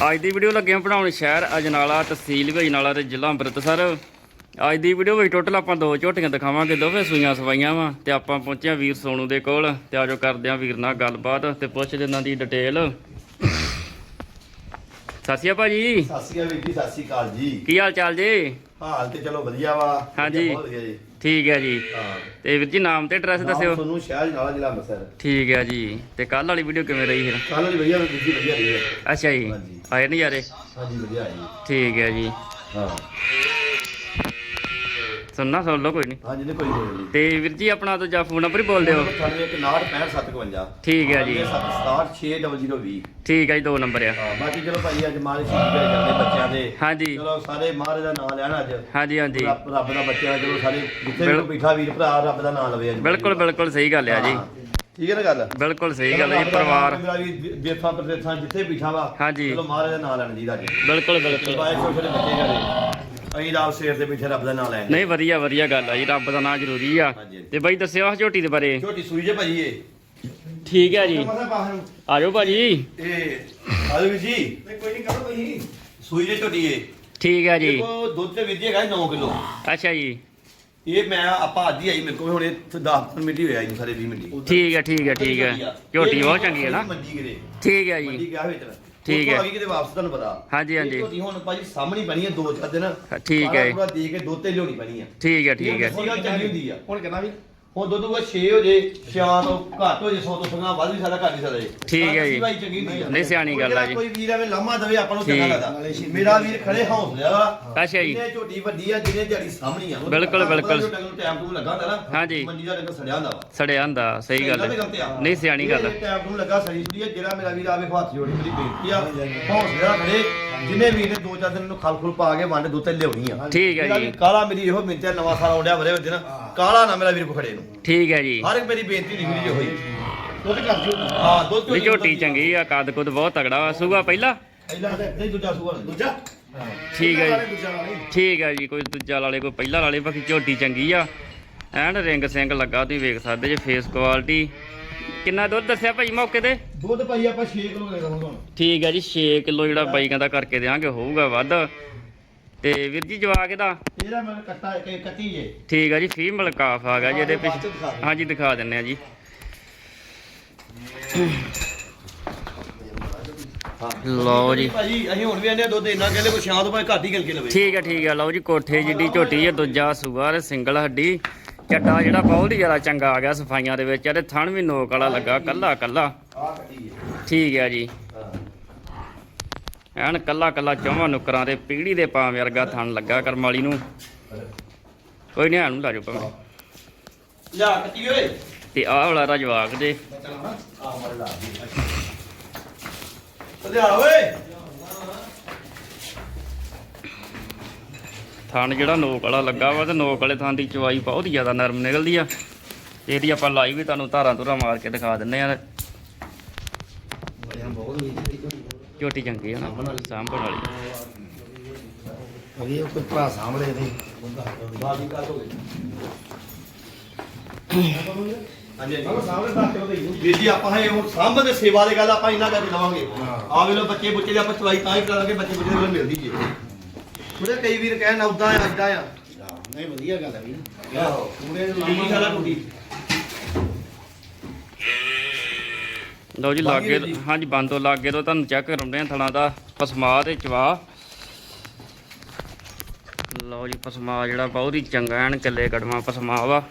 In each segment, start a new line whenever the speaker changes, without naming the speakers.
ਅੱਜ ਦੀ ਵੀਡੀਓ ਲੱਗੇ ਬਣਾਉਣ ਸ਼ਹਿਰ ਅਜਨਾਲਾ ਤਹਿਸੀਲ ਅਜਨਾਲਾ ਤੇ ਜ਼ਿਲ੍ਹਾ ਅੰਮ੍ਰਿਤਸਰ। ਅੱਜ ਦੀ ਵੀਡੀਓ ਵਿੱਚ ਟੋਟਲ ਆਪਾਂ ਦੋ ਝੋਟੀਆਂ ਦਿਖਾਵਾਂਗੇ ਦੋਵੇਂ ਸੂਈਆਂ ਸਵਾਈਆਂ ਵਾ ਤੇ ਆਪਾਂ ਪਹੁੰਚੇ ਹਾਂ ਵੀਰ ਸੋਨੂ ਦੇ ਕੋਲ ਤੇ ਆਜੋ ਕਰਦੇ ਹਾਂ ਵੀਰ ਨਾਲ ਗੱਲਬਾਤ ਤੇ ਪੁੱਛਦੇ ਇਹਨਾਂ ਦੀ ਡਿਟੇਲ। ਅਕਾਲ ਭਾਜੀ।
ਅਕਾਲ ਵੀਰ ਜੀ ਸਤਿ ਸ਼੍ਰੀ ਅਕਾਲ ਜੀ।
ਕੀ ਹਾਲ ਚਾਲ ਜੀ?
ਹਾਲ ਤੇ ਚਲੋ ਵਧੀਆ ਵਾ।
ਹਾਂਜੀ।
ਬਹੁਤ ਵਧੀਆ ਜੀ।
ਠੀਕ ਹੈ ਜੀ।
ਹਾਂ।
ਤੇ ਵੀਰ ਜੀ ਨਾਮ ਤੇ ਐਡਰੈਸ ਦੱਸਿਓ।
ਤੁਹਾਨੂੰ ਸ਼ਹਿਰ ਨਾਲ ਜ਼ਿਲ੍ਹਾ ਅੰਮ੍ਰਿਤਸਰ।
ਠੀਕ ਹੈ ਜੀ। ਤੇ ਕੱਲ ਵਾਲੀ ਵੀਡੀਓ ਕਿਵੇਂ ਰਹੀ ਫਿਰ?
ਕੱਲ ਵਾਲੀ ਵਧੀਆ ਵੀਰ ਜੀ ਵਧੀਆ ਰਹੀ ਹੈ।
ਅੱਛਾ ਜੀ।
ਹਾਂਜੀ।
ਆਏ ਨਜ਼ਾਰੇ?
ਹਾਂਜੀ ਵਧੀਆ ਜੀ।
ਠੀਕ ਹੈ ਜੀ।
ਹਾਂ।
ਸੁਣਨਾ ਸੁਣ ਲਓ ਕੋਈ ਨਹੀਂ
ਹਾਂਜੀ ਨੇ ਕੋਈ ਕੋਈ ਨਹੀਂ
ਤੇ ਵੀਰ ਜੀ ਆਪਣਾ ਦੂਜਾ ਫੋਨ ਨੰਬਰ ਹੀ ਬੋਲ ਦਿਓ।
ਤੁਹਾਨੂੰ ਇੱਕ 96557
ਠੀਕ ਹੈ ਜੀ।
7676020
ਠੀਕ ਹੈ ਜੀ ਦੋ ਨੰਬਰ ਆ।
ਹਾਂ ਬਾਕੀ ਚਲੋ ਭਾਈ ਅੱਜ ਮਾਰੇ ਸ਼ਹੀਦ ਦੇ ਕਰਦੇ ਬੱਚਿਆਂ ਦੇ।
ਹਾਂਜੀ।
ਚਲੋ ਸਾਰੇ ਮਹਾਰਾਜ ਦਾ ਨਾਮ ਲੈਣਾ ਅੱਜ।
ਹਾਂਜੀ ਹਾਂਜੀ।
ਰੱਬ ਦਾ ਬੱਚਾ ਹੈ, ਚਲੋ ਸਾਰੇ ਜਿੱਥੇ ਵੀ
ਬਿਲ-
ਕੋਈ ਬੈਠਾ ਵੀਰ ਭਰਾ ਰੱਬ ਦਾ ਨਾਮ ਲਵੇ ਅੱਜ।
ਬਿਲਕੁਲ ਬਿਲਕੁਲ ਸਹੀ ਗੱਲ ਆ ਜੀ।
ਹਾਂ। ਠੀਕ ਹੈ ਨਾ ਗੱਲ?
ਬਿਲਕੁਲ ਸਹੀ ਗੱਲ ਹੈ ਜੀ
ਦਾ
ਪਰਿਵਾਰ।
ਬੇਫਾ ਪ੍ਰਦੇਸਾਂ ਜਿੱਥੇ ਬੈਠਾ ਵਾ। ਚਲੋ ਮਹਾਰਾਜ ਦਾ ਨਾਮ ਲੈਣਾ ਜੀ ਅੱਜ।
ਬਿਲਕੁਲ ਬਿਲਕੁਲ।
ਬਾਏ ਛੋਟੇ ਬੱਚੇ ਘਰੇ। ਅਸੀਂ ਰਾਤ ਸਵੇਰ ਦੇ ਪਿੱਛੇ ਰੱਬ ਦਾ ਨਾਮ ਲੈਣੇ।
ਨਹੀਂ ਵਧੀਆ ਵਧੀਆ ਗੱਲ ਆ ਜੀ ਰੱਬ ਦਾ ਨਾਮ ਜ਼ਰੂਰੀ ਆ।
ਹਾਂਜੀ।
ਤੇ ਬਾਈ ਦੱਸਿਓ ਆਹ ਝੋਟੀ ਦੇ ਬਾਰੇ।
ਛੋਟੀ ਸੂਈ ਜੇ ਭਾਜੀ ਇਹ?
ਠੀਕ ਹੈ ਜੀ।
ਮਸਾ ਬਾਹਰ ਨੂੰ
ਆਜੋ ਭਾਜੀ।
ਇਹ ਆਲੂ ਜੀ। ਕੋਈ ਨਹੀਂ ਕਰੋ ਕੋਈ ਸੂਈ ਜੇ ਛੋਟੀ ਇਹ।
ਠੀਕ ਹੈ ਜੀ।
ਦੇਖੋ ਦੁੱਧ ਤੇ ਵਿਧੀ ਹੈਗਾ 9 ਕਿਲੋ।
ਅੱਛਾ ਜੀ।
ਇਹ ਮੈਂ ਆਪਾਂ ਅੱਜ ਹੀ ਆਈ ਮੇਰੇ ਕੋਲ ਹੁਣ ਇਹ 10 ਮਿੰਟ ਹੀ ਹੋਇਆ ਜੀ ਸਾਰੇ 20 ਮਿੰਟ
ਠੀਕ ਹੈ ਠੀਕ ਹੈ ਠੀਕ ਹੈ ਝੋਟੀ ਬਹੁਤ ਚੰਗੀ ਹੈ ਨਾ।
ਮੰਡੀ ਕਿਤੇ।
ਠੀਕ ਹੈ
ਮੰਡੀ
ਜੀ
ਗਿਆ ਵਿੱਚ
ਠੀਕ ਹੈ।
ਆ ਗਈ ਕਿਤੇ ਵਾਪਸ ਤੁਹਾਨੂੰ ਪਤਾ
ਹਾਂਜੀ, ਹਾਂਜੀ।
ਇਹ ਝੋਟੀ ਹੁਣ ਭਾਜੀ ਸਾਹਮਣੇ ਬਣੀ ਹੈ ਦੋ ਚਾਰ ਦਿਨ
ਠੀਕ ਹੈ।
ਪੂਰਾ ਦੇ ਕੇ ਦੁੱਧ ਤੇ ਲਿਆਉਣੀ ਬਣੀ ਹੈ
ਠੀਕ ਹੈ ਠੀਕ ਹੈ
ਚੰਗੀ ਹੁੰਦੀ ਆ
ਹੁਣ ਕਿੰਨਾ ਵੀ
ਹੁਣ ਦੁੱਧ ਉਹ 6 ਹੋ ਜੇ 6 ਤੋਂ ਘੱਟ ਹੋ ਜੇ 100 ਤੋਂ ਸੰਗਾ ਵੱਧ ਵੀ ਸਾਡਾ ਘੱਟ ਹੀ ਸਕਦਾ ਜੀ
ਠੀਕ ਹੈ ਜੀ।
ਭਾਈ ਚੰਗੀ
ਨਹੀਂ, ਸਿਆਣੀ ਗੱਲ ਆ ਜੀ।
ਕੋਈ ਵੀਰ ਐਵੇਂ ਲਾਮਾ ਦਵੇ ਆਪਾਂ ਨੂੰ
ਠੀਕ।
ਚੰਗਾ ਲੱਗਦਾ ਮੇਰਾ ਵੀਰ ਖੜੇ ਹੌਸਲੇ ਵਾ
ਅੱਛਾ ਜੀ
ਜਿਹਨੇ ਝੋਟੀ ਵੱਡੀ ਆ ਜਿਹਨੇ ਦਿਹਾੜੀ ਸਾਹਮਣੀ ਆ
ਬਿਲਕੁਲ, ਬਿਲਕੁਲ।
ਟਾਈਮ ਟੂ ਲੱਗਾ ਹੁੰਦਾ ਨਾ
ਹਾਂਜੀ।
ਮੰਡੀ ਦਾ ਡੰਗਰ ਸੜਿਆ ਹੁੰਦਾ ਵਾ
ਸੜਿਆ ਹੁੰਦਾ ਸਹੀ ਗੱਲ ਹੈ ਨਹੀਂ ਸਿਆਣੀ ਗੱਲ।
ਟਾਈਮ ਟੂ ਲੱਗਾ ਸੁੜੀ ਆ ਜਿਹੜਾ ਮੇਰਾ ਵੀਰ ਆਵੇ ਹੱਥ ਜੋੜੀ ਮੇਰੀ ਬੇਨਤੀ ਆ ਹੌਸਲੇ ਨਾਲ ਖੜੇ ਜਿੰਨੇ ਵੀਰ ਨੇ ਦੋ ਚਾਰ ਦਿਨ ਨੂੰ ਖਲ ਖੁਲ ਪਾ ਕੇ ਵੰਡ ਦੁੱਤੇ ਲਿਆਉਣੀ ਆ
ਠੀਕ ਹੈ ਜੀ
ਕਾਲਾ ਮੇਰੀ ਇਹੋ ਮਿੰਤੇ ਆ, ਨਵਾਂ ਸਾਲ ਆਉਂਦਿਆ ਵਰੇ ਵਿੱਚ ਨਾ ਕਾਲਾ ਨਾ ਮੇਰਾ ਵੀਰ ਕੋ ਖੜੇ ਨੂੰ।
ਠੀਕ ਹੈ ਜੀ।
ਹਰ ਇੱਕ ਮੇਰੀ ਬੇਨਤੀ ਲਿਖੀ ਜੋ ਹੋਈ
ਦੁੱਧ ਕਰ ਦਿਓ।
ਹਾਂ ਦੁੱਧ
ਵੀ ਝੋਟੀ ਚੰਗੀ ਆ ਕੱਦ ਕੁੱਦ ਬਹੁਤ ਤਗੜਾ ਵਾ। ਸੂਗਾ ਪਹਿਲਾ?
ਪਹਿਲਾਂ ਨਹੀਂ ਦੂਜਾ ਸੂਆ
ਦੂਜਾ?
ਠੀਕ ਹੈ ਜੀ।
ਦੂਜਾ ਵਾਲਾ
ਠੀਕ ਹੈ ਜੀ ਕੋਈ ਦੂਜਾ ਵਾਲੇ ਕੋਈ ਪਹਿਲਾ ਵਾਲੇ ਬਾਕੀ ਝੋਟੀ ਚੰਗੀ ਆ। ਐਨ ਰਿੰਗ ਸਿੰਘ ਲੱਗਾ ਤੁਸੀਂ ਵੇਖ ਸਕਦੇ ਜੇ ਫੇਸ ਕੁਆਲਿਟੀ ਕਿੰਨਾ ਦੁੱਧ ਦੱਸਿਆ ਭਾਈ ਮੌਕੇ ਤੇ?
ਦੁੱਧ ਭਾਈ ਆਪਾਂ 6 ਕਿਲੋ ਦੇ ਦਵਾਂਗੇ
ਠੀਕ ਹੈ ਜੀ 6 ਕਿਲੋ ਜਿਹੜਾ ਬਾਈ ਕਹਿੰਦਾ ਕਰਕੇ ਦੇਵਾਂਗੇ ਹੋਊਗਾ ਵੱਧ। ਤੇ ਵੀਰ ਜੀ ਜਵਾਕ ਇਹਦਾ?
ਇਹਦਾ ਮੈਂ ਕੱਟਾ ਇੱਕ ਕੱਟੀ ਜੇ।
ਠੀਕ ਹੈ ਜੀ ਫੀਮੇਲ ਕਾਫ ਆ ਗਿਆ ਜੀ ਇਹਦੇ ਪਿੱਛੇ। ਹਾਂਜੀ ਦਿਖਾ ਦਿੰਨੇ ਆ ਜੀ। ਲਓ ਜੀ।
ਭਾਜੀ ਅਸੀਂ ਹੁਣ ਵੀ ਆਨੇ ਦੁੱਧ ਇੰਨਾ ਕਹਿੰਦੇ ਕੋਈ ਸ਼ਾਮ ਤੋਂ ਭਾਵੇਂ ਘੱਟ ਹੀ ਗਿਲ ਕੇ ਲਵੇ।
ਠੀਕ ਹੈ ਠੀਕ ਹੈ ਲਓ ਜੀ ਕੋਠੇ ਜਿੱਡੀ ਝੋਟੀ ਹੈ ਦੂਜਾ ਸੂਆ ਤੇ ਸਿੰਗਲ ਹੱਡੀ। ਚੱਡਾ ਜਿਹੜਾ ਬਹੁਤ ਹੀ ਜ਼ਿਆਦਾ ਚੰਗਾ ਆ ਗਿਆ ਸਫਾਈਆਂ ਦੇ ਵਿੱਚ ਤੇ ਥਣ ਵੀ ਨੋਕ ਵਾਲਾ ਲੱਗਾ ਕੱਲਾ ਕੱਲਾ
ਆ
ਠੀਕ ਹੈ ਜੀ। ਐਨ ਕੱਲਾ ਕੱਲਾ ਚੌਵਾਂ ਨੁਕਰਾਂ ਤੇ ਪੀੜੀ ਦੇ ਪਾਂ ਵਰਗਾ ਥਣ ਲੱਗਾ ਕਰਮ ਵਾਲੀ ਨੂੰ। ਕੋਈ ਨਹੀਂ ਨੂੰ ਲਾਜੋ ਭਾਵੇਂ।
ਲਿਆ ਕੱਟੀ ਓਏ।
ਤੇ ਆਹ ਵਾਲਾ ਰਜਵਾਕ ਦੇ।
ਆ ਮਰ ਲਾ ਓਏ।
ਥਣ ਜਿਹੜਾ ਨੋਕ ਵਾਲਾ ਲੱਗਾ ਵਾ ਤੇ ਨੋਕ ਵਾਲੇ ਥਣ ਦੀ ਚਵਾਈ ਬਹੁਤ ਜ਼ਿਆਦਾ ਨਰਮ ਨਿਕਲਦੀ ਆ। ਇਹਦੀ ਆਪਾਂ ਲਾਈਵ ਵੀ ਤੁਹਾਨੂੰ ਧਾਰਾਂ ਧੁਰਾਂ ਮਾਰ ਕੇ ਦਿਖਾ ਦਿੰਨੇ ਆ
ਬਹੁਤ ਵੀ
ਝੋਟੀ ਚੰਗੀ ਆ ਨਾ ਸਾਂਭਣ ਵਾਲੀ।
ਅਗੇ ਕੋਈ ਭਰਾ ਸਾਹਮਣੇ ਨਹੀਂ
ਬਾਦੀ ਕਾ ਹੋ ਗਈ। ਹਾਂਜੀ ਹਾਂਜੀ।
ਸਾਹਮਣੇ 10 ਕਿਲੋ ਦੇ
ਵੀਰ ਜੀ ਆਪਾਂ ਇਹ ਹੁਣ ਸਾਂਭ ਦੇ ਸੇਵਾ ਦੇ ਗੱਲ ਆਪਾਂ ਇੰਨਾ ਕਰਕੇ ਲਵਾਂਗੇ।
ਹਾਂ।
ਆ ਵੇਲੋ ਬੱਚੇ ਬੁੱਚੇ ਦੀ ਆਪਾਂ ਚਵਾਈ ਤਾਂ ਹੀ ਕਰਾਂਗੇ ਬੱਚੇ ਬੁੱਚੇ ਦੇ ਕੋਲ ਮਿਲਦੀ ਜੇ। ਥੋੜੇ ਕਈ ਵੀਰ ਕਹਿਣ ਉਦਾਂ ਆ ਅੱਡਾ ਆ।
ਨਹੀਂ ਵਧੀਆ ਗੱਲ ਹੈ ਵੀ
ਆਹੋ।
ਪੂਰੇ
ਕੀ ਗੱਲ ਆ
ਲਓ ਜੀ ਲਾਗੇ। ਹਾਂਜੀ ਬੰਦੋਂ ਲਾਗੇ ਤੋਂ ਤੁਹਾਨੂੰ ਚੈੱਕ ਕਰਾਉਂਦੇ ਆ ਥਣਾ ਦਾ ਪਸਮਾ ਤੇ ਚਵਾ ਲਓ ਜੀ ਪਸਮਾ ਜਿਹੜਾ ਬਹੁਤ ਹੀ ਚੰਗਾ ਐਨ ਕਿੱਲੇ ਕੜਮਾ ਪਸਮਾ ਵਾ।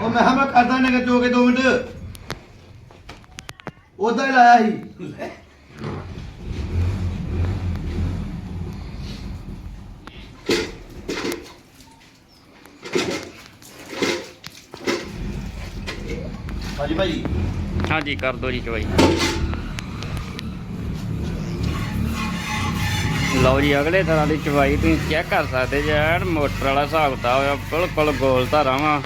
ਉਹ ਮੈਂ ਹਾਂ ਮੈਂ ਕਰਦਾ ਨੇ ਕਿ ਕੇ 2 ਮਿੰਟ। ਉਦਾਂ ਹੀ ਲਾਇਆ ਸੀ। ਹਾਂਜੀ ਭਾਈ।
ਹਾਂਜੀ, ਕਰ ਦੋ ਜੀ ਚਵਾਈ ਲਓ ਜੀ, ਅਗਲੇ ਤਰ੍ਹਾਂ ਦੀ ਚਵਾਈ ਤੁਸੀਂ ਚੈੱਕ ਕਰ ਸਕਦੇ ਜੇ, ਐਨ ਮੋਟਰ ਵਾਲਾ ਹਿਸਾਬ ਕਿਤਾਬ ਹੋਇਆ ਬਿਲਕੁਲ ਗੋਲ ਧਾਰਾਂ ਵਾ।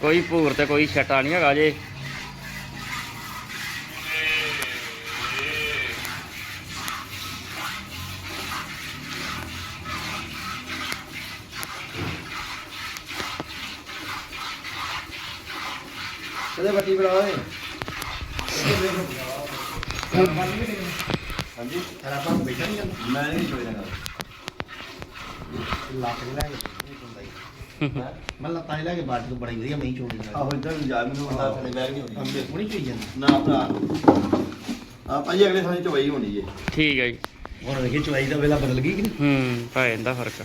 ਕੋਈ ਭੂਰ ਤੇ ਕੋਈ ਛਟਾ ਨਹੀਂ ਹੈਗਾ ਜੇ।
ਇਹਦੇ ਬੱਟੀ ਬਣਾ ਓਏ। ਹਾਂਜੀ।
ਆਪਾਂ ਨੂੰ ਬੈਠਾ ਨਹੀਂ ਜਾਂਦਾ।
ਮੈਂ ਨਹੀਂ
ਲੱਖ ਦੇ ਲੈ ਕੇ ਨਹੀਂ ਹੁੰਦਾ ਹੀ ਮੈਂ ਲੱਤਾਂ ਹੀ ਲੈ ਕੇ ਬਾਟ ਤੋਂ ਬੜੀ ਵਧੀਆ ਮਹੀਂ ਚੋਣੀ
ਆਹੋ ਇੱਧਰ ਨੂੰ ਜਾ ਮੈਨੂੰ ਬੰਦਾ ਥੱਲੇ ਬੈਗ ਨਹੀਂ ਹੁੰਦੀ
ਅੰਬੇ ਕੋਣੀ ਚੋਈ ਜਾਂਦਾ।
ਨਾ ਭਰਾ। ਆ ਭਾਈ ਅਗਲੇ ਥਾਂ ਚਵਾਈ ਹੋਣੀ ਜੇ।
ਠੀਕ ਹੈ ਜੀ।
ਹੁਣ ਵੇਖੀ ਚਵਾਈ ਦਾ ਵੇਲਾ ਬਦਲ ਗਈ ਕਿ ਨਹੀਂ?
ਹੂੰ ਪੈ ਜਾਂਦਾ ਫ਼ਰਕ।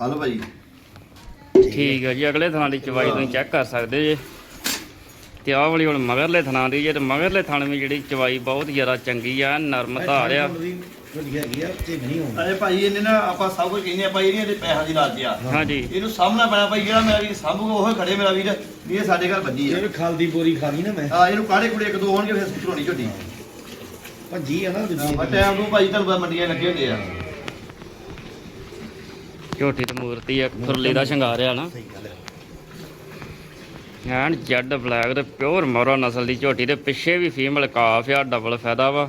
ਹਲੋ ਭਾਈ।
ਠੀਕ ਹੈ ਜੀ ਅਗਲੇ ਥਾਂ ਦੀ ਚਵਾਈ ਤੁਸੀਂ ਚੈੱਕ ਕਰ ਸਕਦੇ ਜੇ। ਤੇ ਆਹ ਵਾਲੀ ਹੁਣ ਮਗਰਲੇ ਥਾਂ ਦੀ ਜੇ ਤੇ ਮਗਰਲੇ ਥਾਂ ਵਿੱਚ ਜਿਹੜੀ ਚਵਾਈ ਬਹੁਤ ਜ਼ਿਆਦਾ ਚੰਗੀ ਆ ਨਰਮ ਧਾਰ ਆ।
ਵੱਡੀ ਹੈਗੀ ਆ ਤੇ ਨਹੀਂ ਹੋਣਾ
ਅਰੇ ਭਾਈ ਇਹਨੇ ਨਾ ਆਪਾਂ ਸਭ ਕੁਝ ਕਹਿੰਦੇ ਆ ਭਾਈ ਇਹਨੇ ਇਹਦੇ ਪੈਸਿਆਂ ਦੀ ਲਾਜ ਆ।
ਹਾਂਜੀ
ਇਹਨੂੰ ਸਾਹਮਣਾ ਪੈਣਾ ਭਾਈ ਜਿਹੜਾ ਮੇਰਾ ਵੀਰ ਸਾਂਭੂਗਾ ਉਹ ਖੜੇ ਮੇਰਾ ਵੀਰ ਵੀ ਇਹ ਸਾਡੇ ਘਰ ਵੱਜੀ ਆ।
ਇਹ ਖਾਲ ਦੀ ਬੋਰੀ ਖਾ ਲਈ ਨਾ ਮੈਂ।
ਆ ਇਹਨੂੰ ਕਾੜੇ ਕੁੜੇ ਇੱਕ ਦੋ ਹੋਣਗੇ ਫਿਰ ਸੁਣਾਉਣੀ ਝੋਟੀ।
ਭੱਜੀ ਆ ਨਾ ਦੂਜੀ
ਆ ਟਾਈਮ ਨੂੰ ਭਾਈ ਤੁਹਾਨੂੰ ਮੰਡੀਆਂ ਲੱਗੇ ਹੁੰਦੇ ਆ।
ਝੋਟੀ ਤੇ ਮੂਰਤੀ ਆ ਖੁਰਲੀ ਦਾ ਸ਼ਿੰਗਾਰ ਆ ਨਾ। ਐਨ ਜੈਡ ਬਲੈਕ ਤੇ ਪਿਓਰ ਮੋਰਾ ਨਸਲ ਦੀ ਝੋਟੀ ਦੇ ਪਿੱਛੇ ਵੀ ਫੀਮੇਲ ਕਾਫ ਆ ਡਬਲ ਫਾਇਦਾ ਵਾ।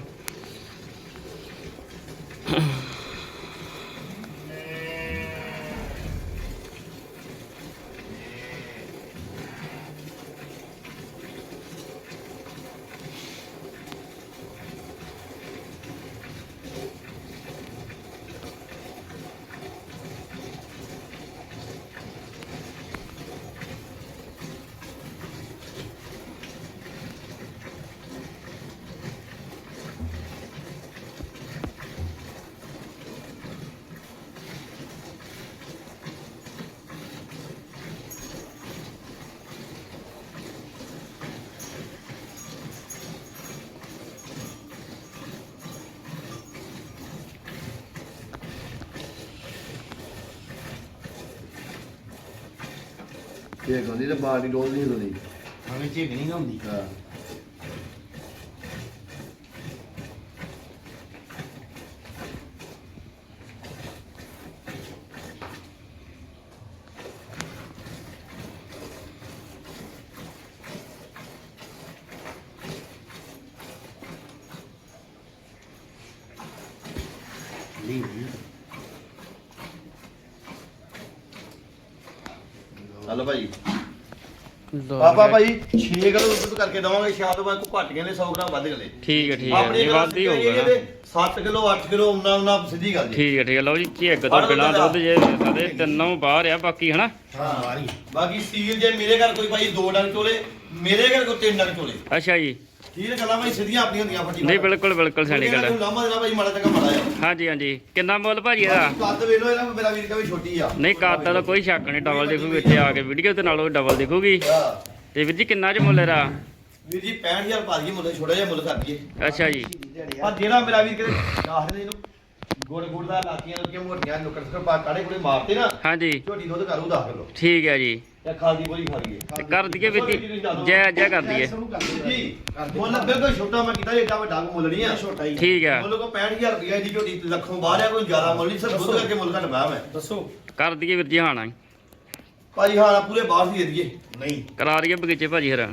ਇਹ ਗੰਦੀ ਤੇ ਬਾਲ ਦੀ ਡੋਲ ਨਹੀਂ ਹੁੰਦੀ
ਹਵੇਂ ਝੇਕ ਨਹੀਂ ਨਾ ਹੁੰਦੀ
ਹਾਂ
ਲਈ ਹੋਈ
ਹਲੋ ਭਾਈ
ਲਓ
ਪਾਪਾ
ਜੀ।
ਭਾਈ 6 ਕਿਲੋ ਦੁੱਧ ਕਰਕੇ ਦਵਾਂਗੇ ਸ਼ਾਇਦ ਤੋਂ ਬਾਅਦ ਕੋਈ ਘੱਟ ਕਹਿੰਦੇ 100 ਗ੍ਰਾਮ ਵੱਧ ਗਲੇ
ਠੀਕ ਹੈ ਠੀਕ ਹੈ। ਜੀ ਵੱਧ ਹੀ ਹੋਊਗਾ ਨਾ।
7 ਕਿਲੋ 8 ਕਿਲੋ ਉਨਾ ਉਨਾ ਸਿੱਧੀ ਗੱਲ ਜੀ।
ਠੀਕ ਹੈ ਠੀਕ ਹੈ। ਲਓ ਜੀ ਝੇਕ ਤੋਂ ਬਿਨਾਂ ਦੁੱਧ ਜੇ ਸਾਡੇ ਤਿੰਨੋਂ ਬਾਹਰ ਆ ਬਾਕੀ ਹਨਾ?
ਹਾਂ
ਬਾਕੀ ਸੀਲ ਜੇ ਮੇਰੇ ਘਰ ਕੋਈ ਭਾਈ ਦੋ ਡੰਗ ਚੋਲੇ ਮੇਰੇ ਘਰ ਕੋਈ ਤਿੰਨ ਡੰਗ ਚੋਲੇ।
ਅੱਛਾ ਜੀ।
ਠੀਕ ਹੈ ਗੱਲਾਂ ਭਾਈ ਸਿੱਧੀਆਂ ਆਪਣੀਆਂ ਹੁੰਦੀਆਂ ਫੱਟੀ
ਨਹੀਂ ਬਿਲਕੁਲ ਬਿਲਕੁਲ ਸਹੀ ਗੱਲ ਹੈ
ਲਾਮਾ ਦੇਣਾ ਭਾਈ ਮਾੜਾ ਚੰਗਾ ਮਾੜਾ ਆ।
ਹਾਂਜੀ ਹਾਂਜੀ। ਕਿੰਨਾ ਮੁੱਲ ਭਾਜੀ ਇਹਦਾ?
ਕੱਦ ਵੇਖ ਲਓ ਇਹਦਾ ਮੇਰਾ ਵੀਰ ਕਾ ਵੀ ਛੋਟੀ ਆ।
ਨਹੀਂ ਕਾਤਾ ਦਾ ਕੋਈ ਸ਼ੱਕ ਨਹੀਂ ਡਬਲ ਦੇਖੂਗੀ ਇੱਥੇ ਆ ਕੇ ਵੀਡੀਓ ਤੇ ਨਾਲੋਂ ਡਬਲ ਦੇਖੂਗੀ। ਤੇ ਵੀਰ ਜੀ ਕਿੰਨਾ ਚ ਮੁੱਲ ਇਹਦਾ?
ਵੀਰ ਜੀ 65000 ਪਾ ਦਈਏ ਮੁੱਲ ਛੋਟਾ ਜਿਹਾ ਮੁੱਲ ਕਰ ਦਈਏ।
ਅੱਛਾ ਜੀ।
ਆ ਜਿਹੜਾ ਮੇਰਾ ਵੀਰ ਕਿਤੇ ਕਾਹਦੇ ਨੇ ਇਹਨੂੰ ਗੁੜ ਗੁੜ ਦਾ ਲਾਤੀਆਂ ਲੱਗੀਆਂ ਮੋਟੀਆਂ ਨੁਕਰ ਸਕਰ ਪਾ ਕਾੜੇ ਕੋਲੇ ਮਾਰਤੇ ਨਾ?
ਹਾਂਜੀ।
ਝੋਟੀ ਦੁੱਧ ਕਰੂ 10 ਕਿਲੋ
ਠੀਕ ਹੈ ਜੀ।
ਤੇ ਖਾਲਦੀ ਬੋਲੀ ਖਾ ਲਈਏ।
ਤੇ ਕਰ ਦਈਏ ਵੀਰ ਜੀ ਜੈ ਜੈ ਕਰ ਦਈਏ।
ਜੀ ਮੁੱਲ ਬਿਲਕੁਲ ਛੋਟਾ ਮੈਂ ਕੀਤਾ ਏਡਾ ਵੱਡਾ ਕੋ ਮੁੱਲ ਨਹੀਂ ਆ।
ਛੋਟਾ ਹੀ
ਠੀਕ ਹੈ
ਮੁੱਲ ਕੋ 65000 ਰੁਪਏ ਦੀ ਝੋਟੀ ਲੱਖੋਂ ਬਾਹਰ ਆ ਕੋਈ ਜ਼ਿਆਦਾ ਮੁੱਲ ਨਹੀਂ। ਸਰ ਦੁੱਧ ਕਰਕੇ ਮੁੱਲ ਘਟ ਪਾਇਆ ਮੈਂ।
ਦੱਸੋ।
ਕਰ ਦਈਏ ਵੀਰ ਜੀ ਹਾਣਾ।
ਭਾਜੀ ਹਾਂ ਪੂਰੇ ਬਾਹਰ ਦੀ ਦੇ ਦਈਏ।
ਨਹੀਂ।
ਕਰਾ ਦਈਏ ਬਗੀਚੇ ਭਾਜੀ ਹਰਾ।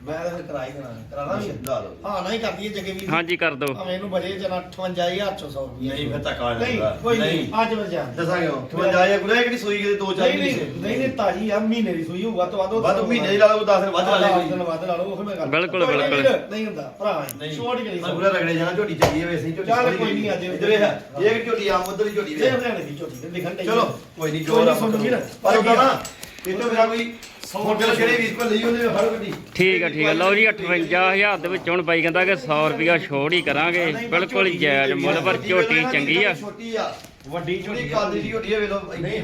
ਮੈਂ ਤਾਂ ਫਿਰ ਕਰਾਈ ਦੇਣਾ ਕਰਾਣਾ ਵੀ
ਲਾ ਲਓ
ਹਾਂ ਨਹੀਂ ਕਰਦੀ ਚੰਗੇ ਵੀ।
ਹਾਂਜੀ ਕਰ ਦਿਓ।
ਭਾਵੇਂ ਇਹਨੂੰ ਬਜੇ ਜਨਾ 58000 ਚੋਂ 100 ਰੁਪਏ
ਨਹੀਂ ਫਿਰ ਧੱਕਾ ਨਹੀਂ
ਨਹੀਂ
ਲੱਗਦਾ।
ਕੋਈ ਨਹੀਂ
ਨਹੀਂ।
ਅੱਜ ਵਜਾ
ਦੱਸਾਂ ਕਿਉਂ ਤੁਹਾਨੂੰ ਜਾਇਆ ਗੁਰੇ ਕਿਹੜੀ ਸੂਈ ਕਿਤੇ ਦੋ ਚਾਰ
ਨਹੀਂ ਨਹੀਂ ਨਹੀਂ ਨਹੀਂ ਤਾਜੀ ਆ ਮਹੀਨੇ ਦੀ ਸੂਈ ਹੋਊਗਾ ਤੋਂ ਵੱਧ
ਵੱਧ ਮਹੀਨੇ ਦੀ ਲਾ ਲਓ 10 ਦਿਨ ਵੱਧ ਲਾ
ਦਿਨ
ਲਓ
ਵੱਧ ਲਾ ਲਓ ਉਹ ਮੈਂ ਗੱਲ
ਬਿਲਕੁਲ, ਬਿਲਕੁਲ।
ਨਹੀਂ ਹੁੰਦਾ ਭਰਾ
ਨਹੀਂ।
ਛੋੜ ਕੇ ਨਹੀਂ
ਮੈਂ ਪੂਰਾ ਰਗੜੇ ਜਾਣਾ ਝੋਟੀ ਚੰਗੀ ਹੈ ਵੈਸੇ ਹੀ ਝੋਟੀ
ਚੱਲ
ਸੋਹਣੀ
ਕੋਈ ਨਹੀਂ, ਅੱਜ
ਇੱਧਰ ਇਹ ਇਹ ਝੋਟੀ ਆ ਉਧਰ ਦੀ ਝੋਟੀ
ਜੇ
ਵੇ
ਹਰਿਆਣੇ ਦੀ ਝੋਟੀ ਤੇ ਲਿਖਣ ਤੇ
ਚਲੋ ਕੋਈ ਨਹੀਂ
ਕੋਈ
ਜੋਰ
ਨਹੀਂ ਸੁਣ ਵੀਰ
ਪਰ ਉਹਦਾ ਨਾ ਇਹ ਤੋਂ ਮੇਰਾ ਕੋਈ 100 ਕਿਲੋ ਜਿਹੜੇ ਵੀਰ ਕੋਲ ਲਈ ਉਹਨੇ ਹਰ ਗੱਡੀ?
ਠੀਕ ਹੈ ਠੀਕ ਹੈ ਲਓ ਜੀ 58000 ਦੇ ਵਿੱਚ ਹੁਣ ਬਾਈ ਕਹਿੰਦਾ ਕਿ 100 ਰੁਪਿਆ ਛੋੜ ਹੀ ਕਰਾਂਗੇ। ਬਿਲਕੁਲ ਜਾਇਜ਼ ਮੁੱਲ ਪਰ ਝੋਟੀ ਚੰਗੀ ਆ।
ਛੋਟੀ ਆ
ਵੱਡੀ
ਝੋਟੀ ਕਾਦੀ ਦੀ ਝੋਟੀ ਹੈ। ਵੇਲੋ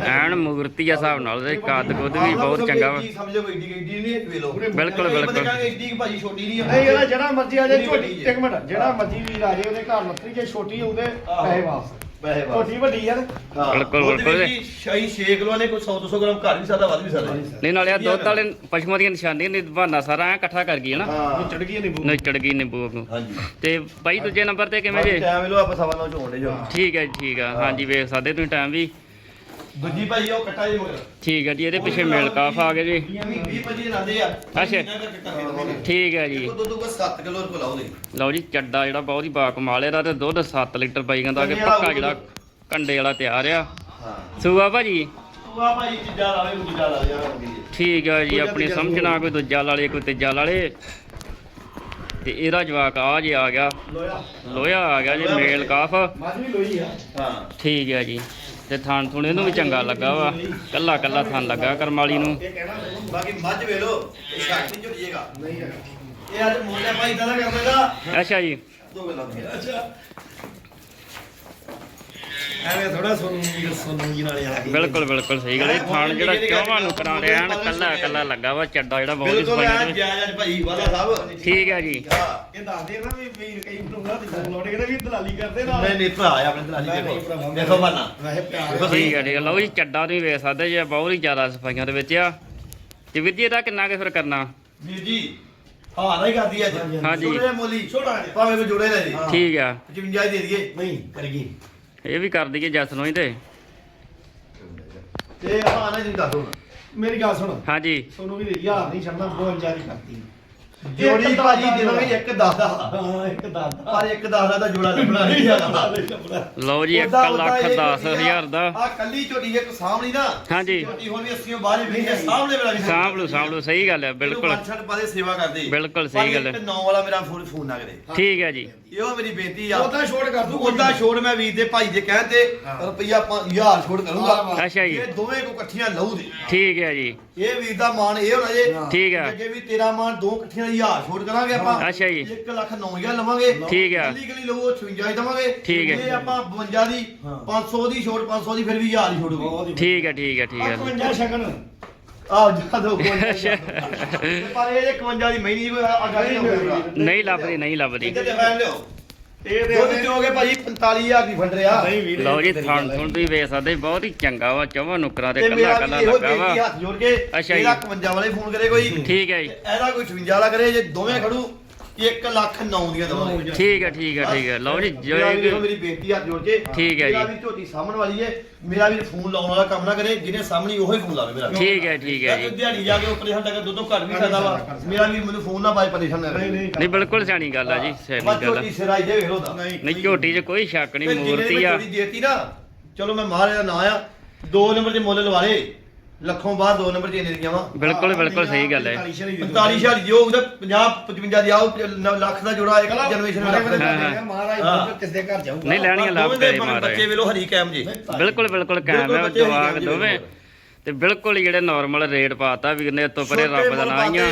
ਐਨ ਮੂਰਤੀ ਆ ਹਿਸਾਬ ਨਾਲ ਤੇ ਕੱਦ ਕੁੱਦ ਵੀ ਬਹੁਤ ਚੰਗਾ ਵਾ।
ਸਮਝੋ ਕੋਈ ਏਡੀ ਏਡੀ ਨਹੀਂ ਵੇਲੋ
ਬਿਲਕੁਲ, ਬਿਲਕੁਲ।
ਏਡੀ ਕਿ ਭਾਜੀ ਛੋਟੀ ਨਹੀਂ ਆ।
ਨਹੀਂ ਇਹਦਾ ਜਿਹੜਾ ਮਰਜ਼ੀ ਆ ਜਾਏ ਝੋਟੀ। ਇੱਕ ਮਿੰਟ ਜਿਹੜਾ ਮਰਜ਼ੀ ਵੀ ਆ ਜਾਏ ਉਹਦੇ ਘਰ ਲੱਤਰੀ ਜੇ ਛੋਟੀ ਹੋਊ ਤੇ। ਪੈਸੇ ਵਾਪਸ।
ਵੈਸੇ ਬਸ।
ਝੋਟੀ ਵੱਡੀ ਯਾਰ
ਬਿਲਕੁਲ, ਬਿਲਕੁਲ।
ਸ਼ਾਹੀ 6 ਕਿਲੋ ਨੇ ਕੋਈ 100 200 ਗ੍ਰਾਮ ਘਰ ਵੀ ਸਕਦਾ ਵੱਧ ਵੀ ਸਕਦਾ
ਨਹੀਂ ਨਾਲੇ ਆ ਦੁੱਧ ਵਾਲੇ ਪਸ਼ੂਆਂ ਦੀਆਂ ਨਿਸ਼ਾਨੀਆਂ ਨੇ ਬਹਾਨਾ ਸਾਰਾ ਐ ਇਕੱਠਾ ਕਰ ਗਈ ਹੈ ਨਾ।
ਹਾਂ।
ਚੜ ਗਈ ਨਿੰਬੂ।
ਨਚੜ ਗਈ ਨਿੰਬੂ ਨੂੰ
ਹਾਂਜੀ।
ਤੇ ਬਾਈ ਦੂਜੇ ਨੰਬਰ ਤੇ ਕਿਵੇਂ ਜੇ?
ਟਾਈਮ ਵੇਲੋ ਆਪਾਂ ਸਵਾ ਨੌ ਚ ਹੋਣ ਦੇ ਜੋ
ਠੀਕ ਹੈ ਜੀ, ਠੀਕ ਆ। ਹਾਂਜੀ ਵੇਖ ਸਕਦੇ ਤੁਸੀਂ ਟਾਈਮ ਵੀ।
ਦੂਜੀ ਭਾਈ ਉਹ ਕੱਟਾ ਜੀ ਮਗਰ
ਠੀਕ ਹੈ ਜੀ ਇਹਦੇ ਪਿੱਛੇ ਮੇਲ ਕਾਫ ਆ ਗਏ ਜੀ।
20 25 ਲਾਦੇ ਆ।
ਅੱਛਾ। ਠੀਕ ਹੈ ਜੀ।
ਇੱਕ ਦੁੱਧ ਕੋ 7 ਕਿਲੋ ਰੁਪਏ ਲਾਉਦੇ
ਲਓ ਜੀ ਚੱਡਾ ਜਿਹੜਾ ਬਹੁਤ ਹੀ ਬਾਕਮਾਲ ਇਹਦਾ ਤੇ ਦੁੱਧ 7 ਲੀਟਰ ਬਾਈ ਕਹਿੰਦਾ ਕਿ ਪੱਕਾ ਜਿਹੜਾ ਕੰਡੇ ਵਾਲਾ ਤਿਆਰ ਆ।
ਹਾਂ।
ਸੂਆ ਭਾਜੀ?
ਵਾਹ ਭਾਈ ਚੀਜ਼ਾਂ ਲਾਵੇ ਚੀਜ਼ਾਂ ਲਾ ਯਾਰ ਹੈ
ਠੀਕ ਆ ਜੀ ਆਪਣੀ ਸਮਝਣਾ ਕੋਈ ਦੂਜਾ ਲਾਲੇ ਕੋਈ ਤੀਜਾ ਲਾਲੇ ਤੇ ਇਹਦਾ ਜਵਾਕ ਆ ਜੇ ਆ ਗਿਆ।
ਲੋਇਆ।
ਲੋਹਾ ਆ ਗਿਆ ਜੀ ਮੇਲ ਕਾਫ।
ਮੱਝ ਲੋਈ ਆ।
ਹਾਂ
ਠੀਕ ਹੈ ਜੀ। ਤੇ ਥਾਣ ਥੁਣ ਇਹਨੂੰ ਵੀ ਚੰਗਾ ਲੱਗਾ ਵਾ। ਕੱਲਾ ਕੱਲਾ ਥਾਣ ਲੱਗਾ ਕਰਮਾਲੀ ਨੂੰ।
ਬਾਕੀ ਮੱਝ ਵੇ ਲੋ ਇਹ ਛੱਟ ਨਹੀਂ ਝੁੱਟੀਏਗਾ
ਨਹੀਂ ਹੈਗਾ
ਇਹ ਅੱਜ ਮੋਢੇ ਭਾਈ ਦਾ ਕਰ ਦੇਗਾ
ਅੱਛਾ ਜੀ।
ਦੋ ਗੱਲਾਂ ਅੱਛਾ
ਐਵੇਂ ਥੋੜਾ ਸੋਨੂੰ ਵੀ ਸੋਨੂੰ ਜੀ ਨਾਲੇ ਆ ਗਈ
ਬਿਲਕੁਲ ਬਿਲਕੁਲ ਸਹੀ ਗੱਲ ਹੈ। ਥਾਣ ਜਿਹੜਾ ਚੌਵਾਂ ਨੂੰ ਕਰਾ ਰਿਹਾ ਐਨ ਕੱਲਾ ਕੱਲਾ ਲੱਗਾ ਵਾ ਚੱਡਾ ਜਿਹੜਾ ਬਹੁਤ ਹੀ
ਬਿਲਕੁਲ ਆ
ਦੇ ਵਿੱਚ
ਜਾਇਜ਼ ਅੱਜ ਭਾਈ ਵਾਲਾ ਸਾਹਿਬ।
ਠੀਕ ਹੈ ਜੀ।
ਇਹ ਦੱਸਦੇ ਨਾ ਵੀ ਵੀਰ ਕਈ ਬਣਾਉਂਦਾ ਤੇ ਫੋਨ ਲਾਉਣੇ ਕਹਿੰਦੇ ਵੀ ਦਲਾਲੀ ਕਰਦੇ ਨਾਲ।
ਨਹੀਂ ਨਹੀਂ ਭਰਾ ਆ ਆਪਣੇ ਦਲਾਲੀ ਦੇਖੋ। ਦੇਖੋ ਬਾਨਾ
ਵੈਸੇ ਪਿਆਰ
ਠੀਕ ਹੈ ਠੀਕ ਹੈ ਲਓ ਜੀ ਚੱਡਾ ਤੁਸੀਂ ਵੇਖ ਸਕਦੇ ਜੀ ਬਹੁਤ ਹੀ ਜ਼ਿਆਦਾ ਸਫਾਈਆਂ ਦੇ ਵਿੱਚ ਆ। ਤੇ ਵੀਰ ਜੀ ਇਹਦਾ ਕਿੰਨਾ ਕੁ ਫਿਰ ਕਰਨਾ?
ਵੀਰ ਜੀ ਹਾਂ ਨਹੀਂ ਕਰਦੀ ਅੱਜ।
ਹਾਂਜੀ।
ਛੋਟੇ ਮੋਲੀ।
ਛੋਟਾ ਜਿਹਾ।
ਭਾਵੇਂ ਜੋੜੇ ਲੈ ਦੇ
ਹਾਂ।
ਠੀਕ ਆ।
55 ਦੇ ਦਈਏ।
ਨਹੀਂ ਕਰਗੀ
ਇਹ ਵੀ ਕਰ ਦਈਏ ਜਸ ਨੂੰ ਹੀ ਤੇ।
ਤੇ ਹਾਂ ਨਾ ਜੀ ਦੱਸ
ਮੇਰੀ ਗੱਲ ਸੁਣ।
ਹਾਂਜੀ।
ਸੋਨੂੰ ਵੀ ਯਾਰ ਨਹੀਂ ਛੱਡਣਾ 52 ਦੀ ਕਰਤੀ।
ਜੋੜੀ ਭਾਜੀ ਦੇਵਾਂਗੇ ਇੱਕ 10 ਦਾ
ਹਾਂ ਇੱਕ ਦਾਦਾ।
ਪਰ ਇੱਕ 10 ਦਾ ਤਾਂ ਜੋੜਾ ਲੱਭਣਾ ਨਹੀਂ ਹੈਗਾ
ਲਓ ਜੀ 1
ਉੱਦਾਂ-
ਲੱਖ
ਉੱਦਾਂ ਇਹ
10000 ਦਾ।
ਆ ਕੱਲੀ ਝੋਟੀ ਇੱਕ ਸਾਹਮਣੀ ਨਾ
ਹਾਂਜੀ।
ਝੋਟੀ ਹੁਣ ਵੀ 80 ਬਾਹਰ ਵੀ ਹੈ ਸਾਹਮਣੇ ਮੇਰਾ ਵੀ
ਸਾਂਭ ਲਓ ਸਹੀ ਗੱਲ ਹੈ ਬਿਲਕੁਲ।
ਛੱਡ ਪਾਦੇ ਸੇਵਾ ਕਰਦੇ
ਬਿਲਕੁਲ ਸਹੀ ਗੱਲ ਹੈ।
ਇੱਕ 9 ਵਾਲਾ ਮੇਰਾ ਫੋਨ ਫੋਨ ਨਾ ਕਰੇ।
ਠੀਕ ਹੈ ਜੀ।
ਇਹੋ ਮੇਰੀ ਬੇਨਤੀ ਆ।
ਉਹਦਾ ਛੋੜ ਕਰ ਦੂ
ਉਹਦਾ ਛੋੜ ਮੈਂ ਵੀਰ ਦੇ ਭਾਈ ਦੇ ਕਹਿਣ ਤੇ। ਰੁਪਈਆ 1000 ਛੋੜ ਕਰੂੰਗਾ।
ਅੱਛਾ ਜੀ।
ਇਹ ਦੋਵੇਂ ਕੋ ਇਕੱਠੀਆਂ ਲਊ ਦੇ।
ਠੀਕ ਹੈ ਜੀ।
ਇਹ ਵੀਰ ਦਾ ਮਾਨ ਇਹ ਹੋਣਾ ਜੇ।
ਠੀਕ ਹੈ।
ਅੱਗੇ ਵੀ ਤੇਰਾ ਮਾਨ ਦੋ ਇਕੱਠੀਆਂ 1000 ਛੋੜ ਕਰਾਂਗੇ ਆਪਾਂ।
ਅੱਛਾ ਜੀ।
1 ਲੱਖ 9000 ਲਵਾਂਗੇ।
ਠੀਕ ਹੈ।
ਕੱਲੀ ਕੱਲੀ ਲਊ 56 ਹੀ ਦਵਾਂਗੇ।
ਠੀਕ ਹੈ।
ਇਹ ਆਪਾਂ 52 ਦੀ
ਹਾਂ।
500 ਦੀ ਛੋੜ 500 ਦੀ ਫਿਰ ਵੀ 1000 ਦੀ ਛੋੜ ਹੋਊਗੀ
ਠੀਕ ਹੈ ਠੀਕ ਹੈ ਠੀਕ ਹੈ
51 ਸ਼ਗਨ
ਆਹ ਜਦੋਂ 52 ਪਰ ਇਹ 51 ਦੀ ਮਹੀਨੀ ਕੋਈ ਅਗਾ ਨਹੀਂ ਹੋਊਗਾ।
ਨਹੀਂ ਲੱਭਦੀ ਨਹੀਂ ਲੱਭਦੀ।
ਇੱਥੇ ਤੇ ਫੈਨ ਲਿਓ
ਇਹ ਦੇ
ਦੁੱਧ ਚੋਗੇ ਭਾਜੀ 45000 ਦੀ ਫੰਡ ਰਿਆ
ਨਹੀਂ ਵੀਰੇ
ਲਓ ਜੀ ਥਾਣ ਥੁਣ ਤੁਸੀਂ ਵੇਖ ਸਕਦੇ ਬਹੁਤ ਹੀ ਚੰਗਾ ਵਾ ਚੌਵਾਂ ਨੁਕਰਾਂ ਤੇ
ਤੇ
ਕੱਲਾ
ਮੇਰਾ
ਕੱਲਾ
ਵੀ ਇਹੋ
ਲੱਗਾ
ਬੇਨਤੀ
ਵਾ
ਹੱਥ ਜੋੜ ਕੇ
ਅੱਛਾ ਜੀ।
ਇਹਦਾ 51 ਵਾਲੇ ਫੋਨ ਕਰੇ ਕੋਈ।
ਠੀਕ ਹੈ ਜੀ।
ਤੇ ਇਹਦਾ ਕੋਈ 56 ਵਾਲਾ ਕਰੇ ਜੇ ਦੋਵੇਂ ਖੜੂ 1 ਲੱਖ 9 ਦੀਆਂ ਦਵਾਂਗੇ
ਠੀਕ ਹੈ ਠੀਕ ਹੈ ਠੀਕ ਹੈ ਲਓ ਜੀ
ਮੇਰਾ
ਜੋ
ਮੇਰੀ ਬੇਨਤੀ ਹੱਥ ਜੋੜ ਕੇ
ਠੀਕ ਹੈ
ਮੇਰਾ
ਜੀ।
ਵੀ ਝੋਟੀ ਸਾਹਮਣ ਵਾਲੀ ਹੈ ਮੇਰਾ ਵੀ ਫੋਨ ਲਾਉਣ ਵਾਲਾ ਕੰਮ ਨਾ ਕਰੇ ਜਿਹਨੇ ਸਾਹਮਣੀ ਉਹੀ ਫੋਨ ਲਾਵੇ ਮੇਰਾ
ਠੀਕ ਹੈ ਠੀਕ ਹੈ
ਜੇ। ਦਿਹਾੜੀ ਜਾ ਕੇ ਉਹ ਪਰੇਸ਼ਾਨ ਲੱਗਾ ਦੁੱਧੋਂ ਘੱਟ ਵੀ ਸਕਦਾ ਵਾ। ਮੇਰਾ ਵੀ ਮੈਨੂੰ ਫੋਨ ਨਾ ਪਾਏ ਪਰੇਸ਼ਾਨ ਨਾ
ਨਹੀਂ
ਕਰੇ
ਨਹੀਂ
ਬਿਲਕੁਲ ਸਿਆਣੀ ਗੱਲ ਆ ਜੀ ਸਿਆਣੀ ਗੱਲ ਆ।
ਝੋਟੀ ਸਿਰਾਈ ਦੇ ਵੇਖ ਲੋ ਦਾ
ਨਹੀਂ ਝੋਟੀ 'ਚ ਕੋਈ ਸ਼ੱਕ ਨਹੀਂ ਮੂਰਤੀ ਆ।
ਝੋਟੀ ਦੇਤੀ ਨਾ ਚਲੋ ਮੈਂ ਮਹਾਰਾਜ ਦਾ ਨਾਂ ਆ ਦੋ ਨੰਬਰ ਦੇ ਮੁੱਲ ਲਵਾ ਲੇ ਲੱਖੋਂ ਬਾਅਦ ਦੋ ਨੰਬਰ ਦੇ ਦੀਆਂ ਵਾ।
ਬਿਲਕੁਲ ਬਿਲਕੁਲ ਸਹੀ ਗੱਲ ਹੈ।
45 ਛਾਲੀ ਜੋ ਉਹਦਾ 50 55 ਦੀ ਆਉ ਲੱਖ ਦਾ ਜੋੜਾ ਇੱਕ ਜਨਰੇਸ਼ਨ ਦਾ ਲੱਖ ਦਾ
ਹਾਂ।
ਮਹਾਰਾਜ ਕਿਸ ਦੇ ਘਰ ਜਾਊਗਾ।
ਨਹੀਂ ਲੈਣੀਆਂ ਲੱਭ
ਮਗਰ
ਮਾਰੇ
ਬੱਚੇ ਵੇਲੋ ਹਰੀ ਕੈਮ ਜੀ।
ਬਿਲਕੁਲ ਬਿਲਕੁਲ ਕਾਇਮ ਹੈ ਜਵਾਕ ਦੋਵੇਂ। ਤੇ ਬਿਲਕੁਲ ਜਿਹੜੇ ਨਾਰਮਲ ਰੇਟ ਪਾਤਾ ਵੀਰ ਨੇ ਤੋਂ ਪਰੇ ਰੱਬ ਦਾ ਨਾਂ ਹੀ ਆ।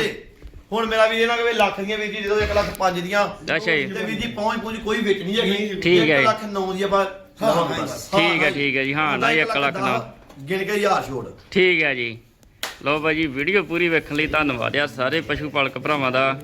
ਹੁਣ ਮੇਰਾ ਵੀ ਇਹਨਾਂ ਕਹੇ ਲੱਖ ਦੀਆਂ ਵੀਰ ਜੀ ਜਦੋਂ 1 ਲੱਖ 5 ਦੀਆਂ।
ਅੱਛਾ ਜੀ।
ਤੇ ਵੀਰ ਜੀ ਪਹੁੰਚ ਪਹੁੰਚ ਕੋਈ ਵੇਚਣੀ ਹੈਗੀ।
ਠੀਕ ਹੈ ਜੀ।
1 ਲੱਖ 9 ਦੀ ਆਪਾਂ।
ਠੀਕ ਹੈ ਠੀਕ ਹੈ ਜੀ। ਹਾਂ ਨਾ 1 ਲੱਖ ਨਾ।
ਗਿਣ ਕੇ 1000 ਛੋੜ।
ਠੀਕ ਹੈ ਜੀ। ਲਓ ਭਾਜੀ ਵੀਡੀਓ ਪੂਰੀ ਵੇਖਣ ਲਈ ਧੰਨਵਾਦ ਆ ਸਾਰੇ ਪਸ਼ੂ ਪਾਲਕ ਭਰਾਵਾਂ ਦਾ।